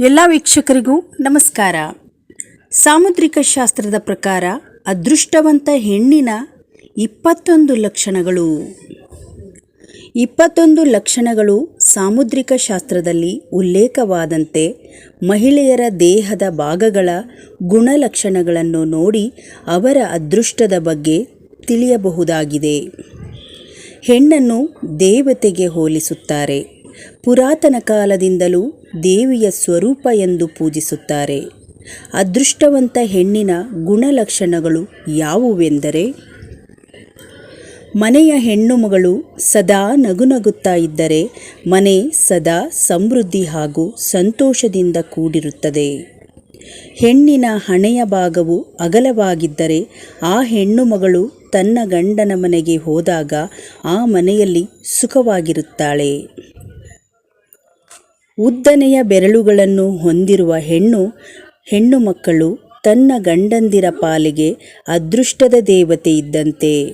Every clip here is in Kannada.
ಎಲ್ಲ ವೀಕ್ಷಕರಿಗೂ ನಮಸ್ಕಾರ. ಸಾಮುದ್ರಿಕ ಶಾಸ್ತ್ರದ ಪ್ರಕಾರ ಅದೃಷ್ಟವಂತ ಹೆಣ್ಣಿನ ಇಪ್ಪತ್ತೊಂದು ಲಕ್ಷಣಗಳು. ಇಪ್ಪತ್ತೊಂದು ಲಕ್ಷಣಗಳು ಸಾಮುದ್ರಿಕ ಶಾಸ್ತ್ರದಲ್ಲಿ ಉಲ್ಲೇಖವಾದಂತೆ ಮಹಿಳೆಯರ ದೇಹದ ಭಾಗಗಳ ಗುಣಲಕ್ಷಣಗಳನ್ನು ನೋಡಿ ಅವರ ಅದೃಷ್ಟದ ಬಗ್ಗೆ ತಿಳಿಯಬಹುದಾಗಿದೆ. ಹೆಣ್ಣನ್ನು ದೇವತೆಗೆ ಹೋಲಿಸುತ್ತಾರೆ. ಪುರಾತನ ಕಾಲದಿಂದಲೂ ದೇವಿಯ ಸ್ವರೂಪ ಎಂದು ಪೂಜಿಸುತ್ತಾರೆ. ಅದೃಷ್ಟವಂತ ಹೆಣ್ಣಿನ ಗುಣಲಕ್ಷಣಗಳು ಯಾವುವೆಂದರೆ, ಮನೆಯ ಹೆಣ್ಣುಮಗಳು ಸದಾ ನಗುನಗುತ್ತಾ ಇದ್ದರೆ ಮನೆ ಸದಾ ಸಮೃದ್ಧಿ ಹಾಗೂ ಸಂತೋಷದಿಂದ ಕೂಡಿರುತ್ತದೆ. ಹೆಣ್ಣಿನ ಹಣೆಯ ಭಾಗವು ಅಗಲವಾಗಿದ್ದರೆ ಆ ಹೆಣ್ಣು ಮಗಳು ತನ್ನ ಗಂಡನ ಮನೆಗೆ ಹೋದಾಗ ಆ ಮನೆಯಲ್ಲಿ ಸುಖವಾಗಿರುತ್ತಾಳೆ. ಉದ್ದನೆಯ ಬೆರಳುಗಳನ್ನು ಹೊಂದಿರುವ ಹೆಣ್ಣು ಹೆಣ್ಣು ಮಕ್ಕಳು ತನ್ನ ಗಂಡಂದಿರ ಪಾಲಿಗೆ ಅದೃಷ್ಟದ ದೇವತೆ ಇದ್ದಂತೆ.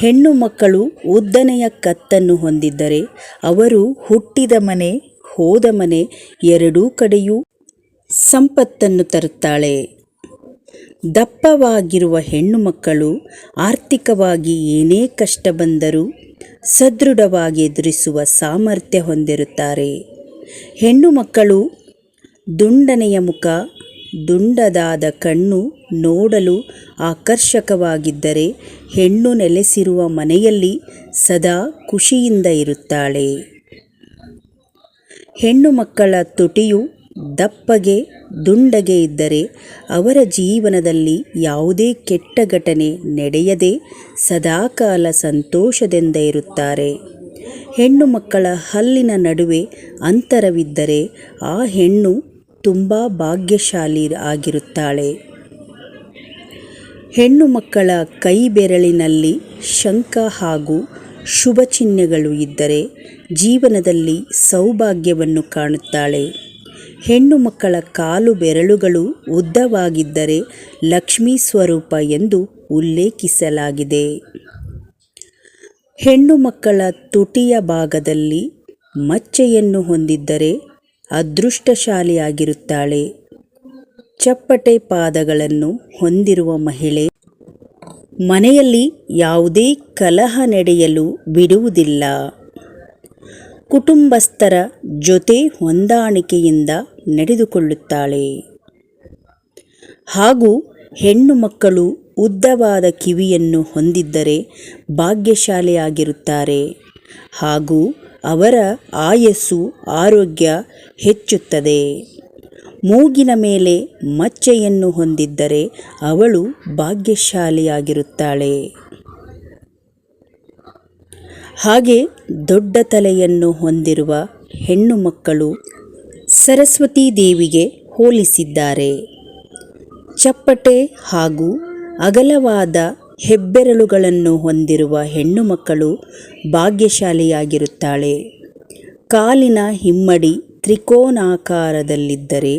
ಹೆಣ್ಣು ಮಕ್ಕಳು ಉದ್ದನೆಯ ಕತ್ತನ್ನು ಹೊಂದಿದ್ದರೆ ಅವರು ಹುಟ್ಟಿದ ಮನೆ, ಹೋದ ಮನೆ ಎರಡೂ ಕಡೆಯೂ ಸಂಪತ್ತನ್ನು ತರುತ್ತಾಳೆ. ದಪ್ಪವಾಗಿರುವ ಹೆಣ್ಣು ಮಕ್ಕಳು ಆರ್ಥಿಕವಾಗಿ ಏನೇ ಕಷ್ಟ ಬಂದರೂ ಸದೃಢವಾಗಿ ಎದುರಿಸುವ ಸಾಮರ್ಥ್ಯ ಹೊಂದಿರುತ್ತಾರೆ. ಹೆಣ್ಣು ಮಕ್ಕಳು ದುಂಡನೆಯ ಮುಖ, ದುಂಡದಾದ ಕಣ್ಣು ನೋಡಲು ಆಕರ್ಷಕವಾಗಿದ್ದರೆ ಹೆಣ್ಣು ನೆಲೆಸಿರುವ ಮನೆಯಲ್ಲಿ ಸದಾ ಖುಷಿಯಿಂದ ಇರುತ್ತಾಳೆ. ಹೆಣ್ಣು ಮಕ್ಕಳ ತುಟಿಯು ದಪ್ಪಗೆ, ದುಂಡಗೆ ಇದ್ದರೆ ಅವರ ಜೀವನದಲ್ಲಿ ಯಾವುದೇ ಕೆಟ್ಟ ಘಟನೆ ನಡೆಯದೆ ಸದಾಕಾಲ ಸಂತೋಷದಿಂದ ಇರುತ್ತಾರೆ. ಹೆಣ್ಣು ಮಕ್ಕಳ ಹಲ್ಲಿನ ನಡುವೆ ಅಂತರವಿದ್ದರೆ ಆ ಹೆಣ್ಣು ತುಂಬ ಭಾಗ್ಯಶಾಲಿ ಆಗಿರುತ್ತಾಳೆ. ಹೆಣ್ಣು ಮಕ್ಕಳ ಕೈ ಬೆರಳಿನಲ್ಲಿ ಶಂಖ ಹಾಗೂ ಶುಭ ಚಿಹ್ನೆಗಳು ಇದ್ದರೆ ಜೀವನದಲ್ಲಿ ಸೌಭಾಗ್ಯವನ್ನು ಕಾಣುತ್ತಾಳೆ. ಹೆಣ್ಣು ಮಕ್ಕಳ ಕಾಲು ಬೆರಳುಗಳು ಉದ್ದವಾಗಿದ್ದರೆ ಲಕ್ಷ್ಮೀ ಸ್ವರೂಪ ಎಂದು ಉಲ್ಲೇಖಿಸಲಾಗಿದೆ. ಹೆಣ್ಣು ಮಕ್ಕಳ ತುಟಿಯ ಭಾಗದಲ್ಲಿ ಮಚ್ಚೆಯನ್ನು ಹೊಂದಿದ್ದರೆ ಅದೃಷ್ಟಶಾಲಿಯಾಗಿರುತ್ತಾಳೆ. ಚಪ್ಪಟೆ ಪಾದಗಳನ್ನು ಹೊಂದಿರುವ ಮಹಿಳೆ ಮನೆಯಲ್ಲಿ ಯಾವುದೇ ಕಲಹ ನಡೆಯಲು ಬಿಡುವುದಿಲ್ಲ. ಕುಟುಂಬಸ್ಥರ ಜೊತೆ ಹೊಂದಾಣಿಕೆಯಿಂದ ನಡೆದುಕೊಳ್ಳುತ್ತಾಳೆ. ಹಾಗೂ ಹೆಣ್ಣು ಮಕ್ಕಳು ಉದ್ದವಾದ ಕಿವಿಯನ್ನು ಹೊಂದಿದ್ದರೆ ಭಾಗ್ಯಶಾಲಿಯಾಗಿರುತ್ತಾರೆ ಹಾಗೂ ಅವರ ಆಯಸ್ಸು ಆರೋಗ್ಯ ಹೆಚ್ಚುತ್ತದೆ. ಮೂಗಿನ ಮೇಲೆ ಮಚ್ಚೆಯನ್ನು ಹೊಂದಿದ್ದರೆ ಅವಳು ಭಾಗ್ಯಶಾಲಿಯಾಗಿರುತ್ತಾಳೆ. ಹಾಗೆ ದೊಡ್ಡ ತಲೆಯನ್ನು ಹೊಂದಿರುವ ಹೆಣ್ಣು ಮಕ್ಕಳು ಸರಸ್ವತೀ ದೇವಿಗೆ ಹೋಲಿಸಿದ್ದಾರೆ. ಚಪ್ಪಟೆ ಹಾಗೂ ಅಗಲವಾದ ಹೆಬ್ಬೆರಳುಗಳನ್ನು ಹೊಂದಿರುವ ಹೆಣ್ಣು ಮಕ್ಕಳು ಭಾಗ್ಯಶಾಲಿಯಾಗಿರುತ್ತಾಳೆ. ಕಾಲಿನ ಹಿಮ್ಮಡಿ ತ್ರಿಕೋನಾಕಾರದಲ್ಲಿದ್ದರೆ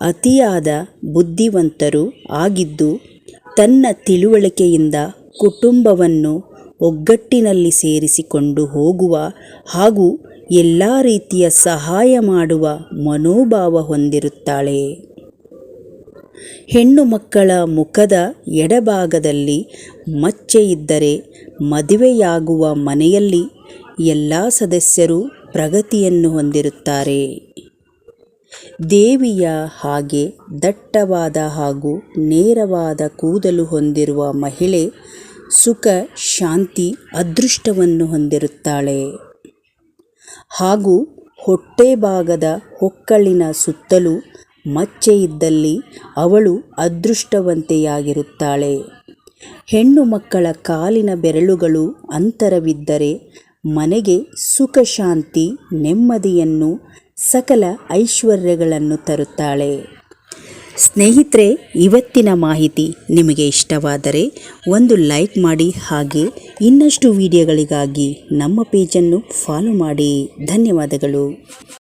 ಅತಿಯಾದ ಬುದ್ಧಿವಂತರು ಆಗಿದ್ದು, ತನ್ನ ತಿಳುವಳಿಕೆಯಿಂದ ಕುಟುಂಬವನ್ನು ಒಗ್ಗಟ್ಟಿನಲ್ಲಿ ಸೇರಿಸಿಕೊಂಡು ಹೋಗುವ ಹಾಗೂ ಎಲ್ಲ ರೀತಿಯ ಸಹಾಯ ಮಾಡುವ ಮನೋಭಾವ ಹೊಂದಿರುತ್ತಾಳೆ. ಹೆಣ್ಣು ಮಕ್ಕಳ ಮುಖದ ಎಡಭಾಗದಲ್ಲಿ ಮಚ್ಚೆ ಇದ್ದರೆ ಮದುವೆಯಾಗುವ ಮನೆಯಲ್ಲಿ ಎಲ್ಲ ಸದಸ್ಯರು ಪ್ರಗತಿಯನ್ನು ಹೊಂದಿರುತ್ತಾರೆ. ದೇವಿಯ ಹಾಗೆ ದಟ್ಟವಾದ ಹಾಗೂ ನೇರವಾದ ಕೂದಲು ಹೊಂದಿರುವ ಮಹಿಳೆ ಸುಖ, ಶಾಂತಿ, ಅದೃಷ್ಟವನ್ನು ಹೊಂದಿರುತ್ತಾಳೆ. ಹಾಗೂ ಹೊಟ್ಟೆ ಭಾಗದ ಹೊಕ್ಕಳಿನ ಸುತ್ತಲೂ ಮಚ್ಚೆ ಇದ್ದಲ್ಲಿ ಅವಳು ಅದೃಷ್ಟವಂತೆಯಾಗಿರುತ್ತಾಳೆ. ಹೆಣ್ಣು ಮಕ್ಕಳ ಕಾಲಿನ ಬೆರಳುಗಳು ಅಂತರವಿದ್ದರೆ ಮನೆಗೆ ಸುಖ ಶಾಂತಿ ನೆಮ್ಮದಿಯನ್ನು, ಸಕಲ ಐಶ್ವರ್ಯಗಳನ್ನು ತರುತ್ತಾಳೆ. ಸ್ನೇಹಿತರೆ, ಇವತ್ತಿನ ಮಾಹಿತಿ ನಿಮಗೆ ಇಷ್ಟವಾದರೆ ಒಂದು ಲೈಕ್ ಮಾಡಿ ಹಾಗೆ ಇನ್ನಷ್ಟು ವಿಡಿಯೋಗಳಿಗಾಗಿ ನಮ್ಮ ಪೇಜನ್ನು ಫಾಲೋ ಮಾಡಿ. ಧನ್ಯವಾದಗಳು.